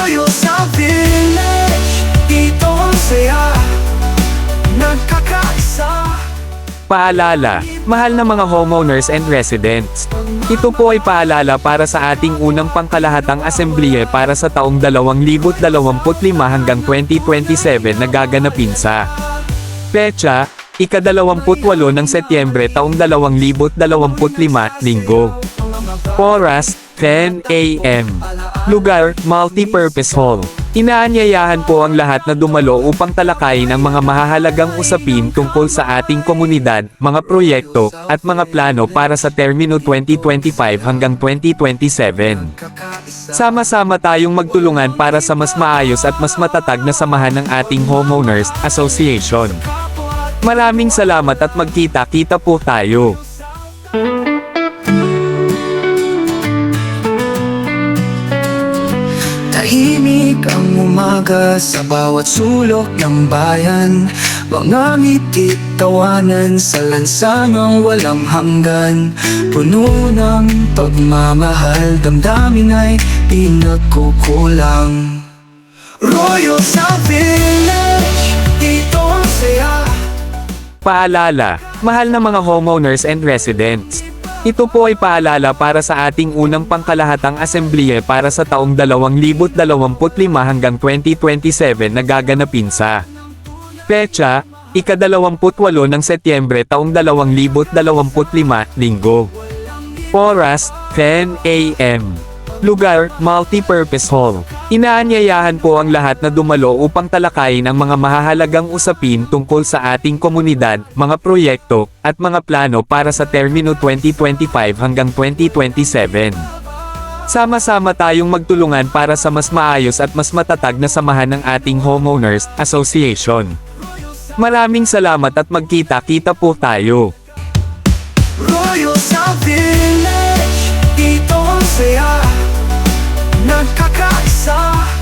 Royal sa village Dito ang saya Nagkakaisa Paalala, mahal na mga homeowners and residents. Ito po ay paalala para sa ating unang pangkalahatang asemblye para sa taong 2025 hanggang 2027 na gaganapin sa Pecha, ika-28 ng Setyembre taong 2025, Linggo. Oras, 10 a.m. Lugar, Multipurpose Hall. Inaanyayahan po ang lahat na dumalo upang talakayin ang mga mahahalagang usapin tungkol sa ating komunidad, mga proyekto, at mga plano para sa termino 2025 hanggang 2027. Sama-sama tayong magtulungan para sa mas maayos at mas matatag na samahan ng ating Homeowners Association. Maraming salamat at magkita-kita po tayo. Tahimik ang umaga sa bawat sulok ng bayan. Mga ngiti tawanan sa lansangang walang hanggan. Puno ng pagmamahal, damdamin ay di nagkukulang Royal sa village, dito ang saya. Paalala, mahal na mga homeowners and residents. Ito po ay paalala para sa ating unang pangkalahatang asemblye para sa taong 2025 hanggang 2027 na gaganapin sa Pecha, ika-28 ng Setyembre taong 2025, Linggo. Oras, 10 a.m. Lugar, Multipurpose Hall. Inaanyayahan po ang lahat na dumalo upang talakayin ang mga mahahalagang usapin tungkol sa ating komunidad, mga proyekto, at mga plano para sa termino 2025 hanggang 2027. Sama-sama tayong magtulungan para sa mas maayos at mas matatag na samahan ng ating Homeowners Association. Maraming salamat at magkita-kita po tayo. Royal minsan kakaisa.